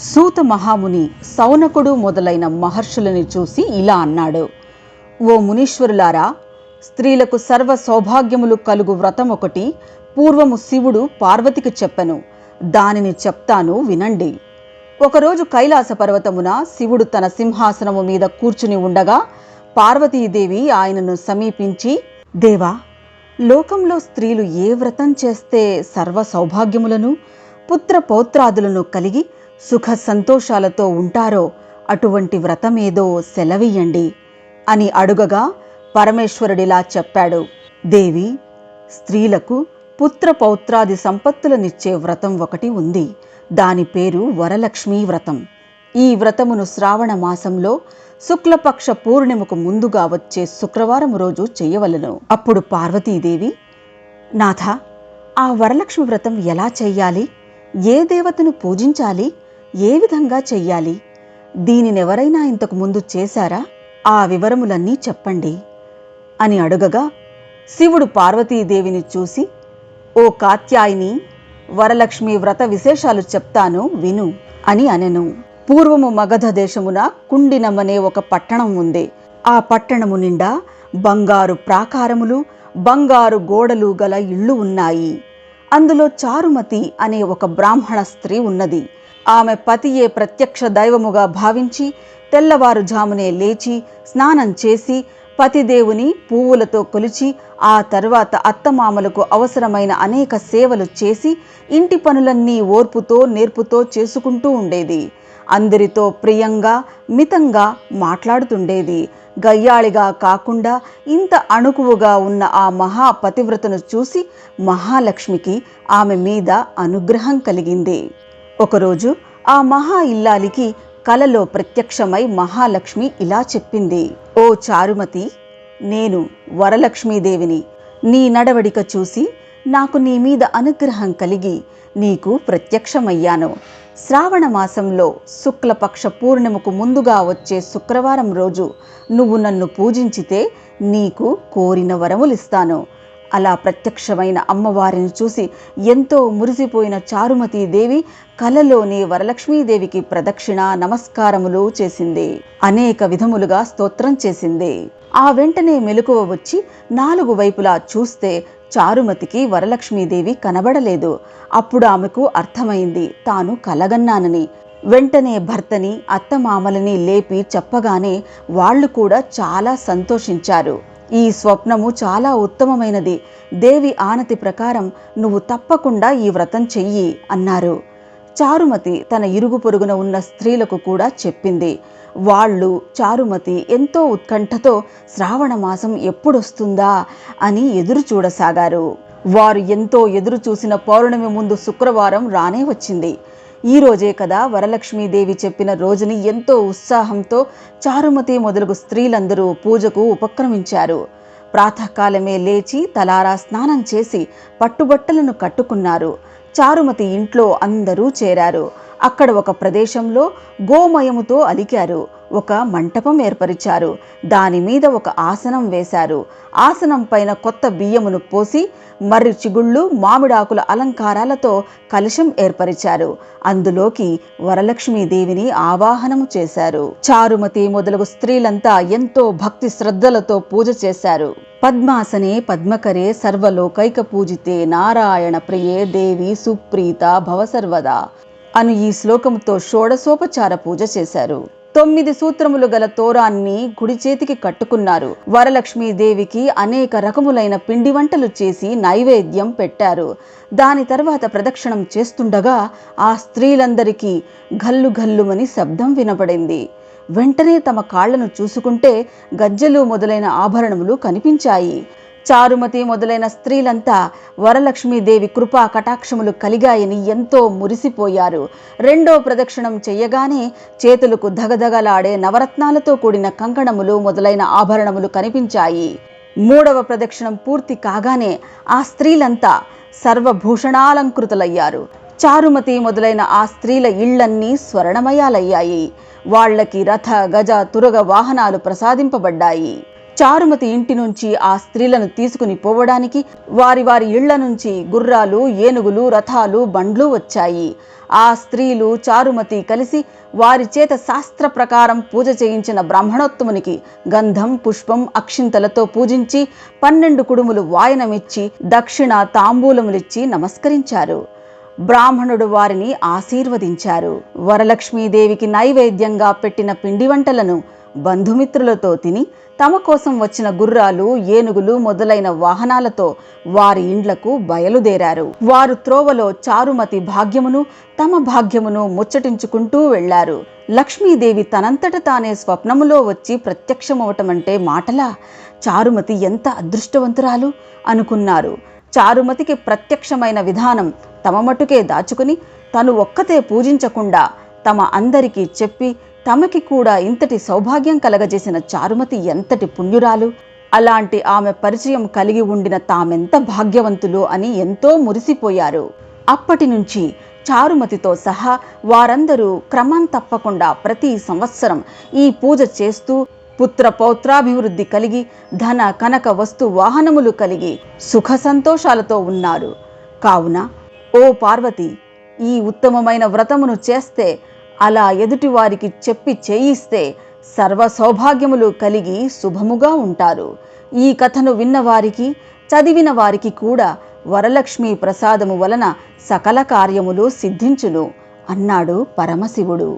సూత మహాముని సౌనకుడు మొదలైన మహర్షులని చూసి ఇలా అన్నాడు. ఓ మునీశ్వరులారా స్త్రీలకు సర్వ సౌభాగ్యములు కలుగు వ్రతం ఒకటి పూర్వము శివుడు పార్వతికి చెప్పెను. దానిని చెప్తాను వినండి. ఒకరోజు కైలాస పర్వతమున శివుడు తన సింహాసనము మీద కూర్చుని ఉండగా పార్వతీదేవి ఆయనను సమీపించి దేవా లోకంలో స్త్రీలు ఏ వ్రతం చేస్తే సర్వ సౌభాగ్యములను పుత్ర పౌత్రాదులను కలిగి సుఖ సంతోషాలతో ఉంటారో అటువంటి వ్రతమేదో సెలవియ్యండి అని అడుగగా పరమేశ్వరుడిలా చెప్పాడు. దేవి స్త్రీలకు పుత్ర పౌత్రాది సంపత్తులనిచ్చే వ్రతం ఒకటి ఉంది. దాని పేరు వరలక్ష్మీ వ్రతం. ఈ వ్రతమును శ్రావణ మాసంలో శుక్లపక్ష పూర్ణిమకు ముందుగా వచ్చే శుక్రవారం రోజు చేయవలెను. అప్పుడు పార్వతీదేవి నాథ ఆ వరలక్ష్మి వ్రతం ఎలా చెయ్యాలి? ఏ దేవతను పూజించాలి? ఏ విధంగా చెయ్యాలి? దీనినెవరైనా ఇంతకు ముందు చేశారా? ఆ వివరములన్నీ చెప్పండి. అని అడుగగా శివుడు పార్వతీదేవిని చూసి ఓ కాత్యాయిని వరలక్ష్మి వ్రత విశేషాలు చెప్తాను విను అని అనెను. పూర్వము మగధ దేశమున కుండినమనే ఒక పట్టణం ఉంది. ఆ పట్టణము నిండా బంగారు ప్రాకారములు బంగారు గోడలు గల ఇళ్ళు ఉన్నాయి. అందులో చారుమతి అనే ఒక బ్రాహ్మణ స్త్రీ ఉన్నది. ఆమె పతియే ప్రత్యక్ష దైవముగా భావించి తెల్లవారుజామునే లేచి స్నానం చేసి పతిదేవుని పువ్వులతో కొలిచి ఆ తర్వాత అత్తమామలకు అవసరమైన అనేక సేవలు చేసి ఇంటి పనులన్నీ ఓర్పుతో నేర్పుతో చేసుకుంటూ ఉండేది. అందరితో ప్రియంగా మితంగా మాట్లాడుతుండేది. గయ్యాళిగా కాకుండా ఇంత అణుకువుగా ఉన్న ఆ మహా పతివ్రతను చూసి మహాలక్ష్మికి ఆమె మీద అనుగ్రహం కలిగింది. ఒకరోజు ఆ మహా ఇల్లాలికి కలలో ప్రత్యక్షమై మహాలక్ష్మి ఇలా చెప్పింది. ఓ చారుమతి నేను వరలక్ష్మీదేవిని. నీ నడవడిక చూసి నాకు నీ మీద అనుగ్రహం కలిగి నీకు ప్రత్యక్షమయ్యాను. శ్రావణ మాసంలో శుక్లపక్ష పూర్ణిమకు ముందుగా వచ్చే శుక్రవారం రోజు నువ్వు నన్ను పూజించితే నీకు కోరిన వరములిస్తాను. అలా ప్రత్యక్షమైన అమ్మవారిని చూసి ఎంతో మురిసిపోయిన చారుమతీదేవి కలలోని కలలోనే వరలక్ష్మీదేవికి ప్రదక్షిణ నమస్కారములు చేసింది. అనేక విధములుగా స్తోత్రం చేసింది. ఆ వెంటనే మెలకువ వచ్చి నాలుగు వైపులా చూస్తే చారుమతికి వరలక్ష్మీదేవి కనబడలేదు. అప్పుడు ఆమెకు అర్థమైంది తాను కలగన్నానని. వెంటనే భర్తని అత్తమామలని లేపి చెప్పగానే వాళ్ళు కూడా చాలా సంతోషించారు. ఈ స్వప్నము చాలా ఉత్తమమైనది. దేవి ఆనతి ప్రకారం నువ్వు తప్పకుండా ఈ వ్రతం చెయ్యి అన్నారు. చారుమతి తన ఇరుగు పొరుగున ఉన్న స్త్రీలకు కూడా చెప్పింది. వాళ్ళు చారుమతి ఎంతో ఉత్కంఠతో శ్రావణ మాసం ఎప్పుడొస్తుందా అని ఎదురు చూడసాగారు. వారు ఎంతో ఎదురు చూసిన పౌర్ణమి ముందు శుక్రవారం రానే వచ్చింది. ఈ రోజే కదా వరలక్ష్మీదేవి చెప్పిన రోజుని ఎంతో ఉత్సాహంతో చారుమతి మొదలగు స్త్రీలందరూ పూజకు ఉపక్రమించారు. ప్రాతకాలమే లేచి తలారా స్నానం చేసి పట్టుబట్టలను కట్టుకున్నారు. చారుమతి ఇంట్లో అందరూ చేరారు. అక్కడ ఒక ప్రదేశంలో గోమయముతో అలికారు. ఒక మంటపం ఏర్పరిచారు. దాని మీద ఒక ఆసనం వేశారు. ఆసనం పైన కొత్త బియ్యమును పోసి మర్రి చిగుళ్ళు మామిడాకుల అలంకారాలతో కలశం ఏర్పరిచారు. అందులోకి వరలక్ష్మీదేవిని ఆవాహనము చేశారు. చారుమతి మొదలగు స్త్రీలంతా ఎంతో భక్తి శ్రద్ధలతో పూజ చేశారు. పద్మాసనే పద్మకరే సర్వలోకైక పూజితే నారాయణ ప్రియే దేవి సుప్రీత భవసర్వదా అను ఈ శ్లోకంతో షోడసోపచార పూజ చేశారు. తొమ్మిది సూత్రములు గల తోరాన్ని కుడి చేతికి కట్టుకున్నారు. వరలక్ష్మీదేవికి అనేక రకములైన పిండి వంటలు చేసి నైవేద్యం పెట్టారు. దాని తర్వాత ప్రదక్షిణం చేస్తుండగా ఆ స్త్రీలందరికీ గల్లు గల్లుమని శబ్దం వినపడింది వెంటనే తమ కాళ్ళను చూసుకుంటే గజ్జెలు మొదలైన ఆభరణములు కనిపించాయి. చారుమతి మొదలైన స్త్రీలంతా వరలక్ష్మీదేవి కృపా కటాక్షములు కలిగాయని ఎంతో మురిసిపోయారు. రెండో ప్రదక్షిణం చెయ్యగానే చేతులకు ధగధగలాడే నవరత్నాలతో కూడిన కంకణములు మొదలైన ఆభరణములు కనిపించాయి. మూడవ ప్రదక్షిణం పూర్తి కాగానే ఆ స్త్రీలంతా సర్వభూషణాలంకృతులయ్యారు. చారుమతి మొదలైన ఆ స్త్రీల ఇళ్ళన్నీ స్వర్ణమయాలయ్యాయి. వాళ్ళకి రథ గజ తురగ వాహనాలు ప్రసాదింపబడ్డాయి. చారుమతి ఇంటి నుంచి ఆ స్త్రీలను తీసుకుని పోవడానికి వారి వారి ఇళ్ళ నుంచి గుర్రాలు ఏనుగులు రథాలు బండ్లు వచ్చాయి. ఆ స్త్రీలు చారుమతి కలిసి వారి చేత శాస్త్ర ప్రకారం పూజ చేయించిన బ్రాహ్మణోత్తమునికి గంధం పుష్పం అక్షింతలతో పూజించి పన్నెండు కుడుములు వాయనమిచ్చి దక్షిణ తాంబూలములిచ్చి నమస్కరించారు. బ్రాహ్మణుడు వారిని ఆశీర్వదించారు. వరలక్ష్మీదేవికి నైవేద్యంగా పెట్టిన పిండి వంటలను బంధుమిత్రులతో తిని తమ కోసం వచ్చిన గుర్రాలు ఏనుగులు మొదలైన వాహనాలతో వారి ఇండ్లకు బయలుదేరారు. వారు త్రోవలో చారుమతి భాగ్యమును తమ భాగ్యమును ముచ్చటించుకుంటూ వెళ్ళారు లక్ష్మీదేవి తనంతట తానే స్వప్నములో వచ్చి ప్రత్యక్షమవటమంటే మాటలా? చారుమతి ఎంత అదృష్టవంతురాలు? అనుకున్నారు. చారుమతికి ప్రత్యక్షమైన విధానం తమ మటుకే దాచుకుని తను ఒక్కతే పూజించకుండా తమ అందరికీ చెప్పి తమకి కూడా ఇంతటి సౌభాగ్యం కలగజేసిన చారుమతి ఎంతటి పుణ్యురాలు? అలాంటి ఆమె పరిచయం కలిగి ఉండిన తామెంత భాగ్యవంతులు అని ఎంతో మురిసిపోయారు. అప్పటి నుంచి చారుమతితో సహా వారందరూ క్రమం తప్పకుండా ప్రతి సంవత్సరం ఈ పూజ చేస్తూ పుత్ర పౌత్రాభివృద్ధి కలిగి ధన కనక వస్తు వాహనములు కలిగి సుఖ సంతోషాలతో ఉన్నారు. కావున ఓ పార్వతి ఈ ఉత్తమమైన వ్రతమును చేస్తే అలా ఎదుటివారికి చెప్పి చేయిస్తే సర్వ సౌభాగ్యములు కలిగి శుభముగా ఉంటారు. ఈ కథను విన్నవారికి చదివిన వారికి కూడా వరలక్ష్మి ప్రసాదము వలన సకల కార్యములు సిద్ధించును అన్నాడు పరమశివుడు.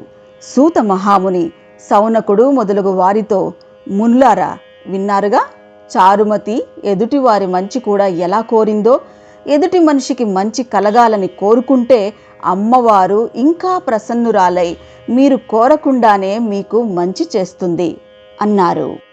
సూత మహాముని సౌనకుడు మొదలగు వారితో మున్లారా విన్నారుగా? చారుమతి ఎదుటివారి మంచి కూడా ఎలా కోరిందో ఎదుటి మనిషికి మంచి కలగాలని కోరుకుంటే అమ్మవారు ఇంకా ప్రసన్నురాలై మీరు కోరకుండానే మీకు మంచి చేస్తుంది అన్నారు.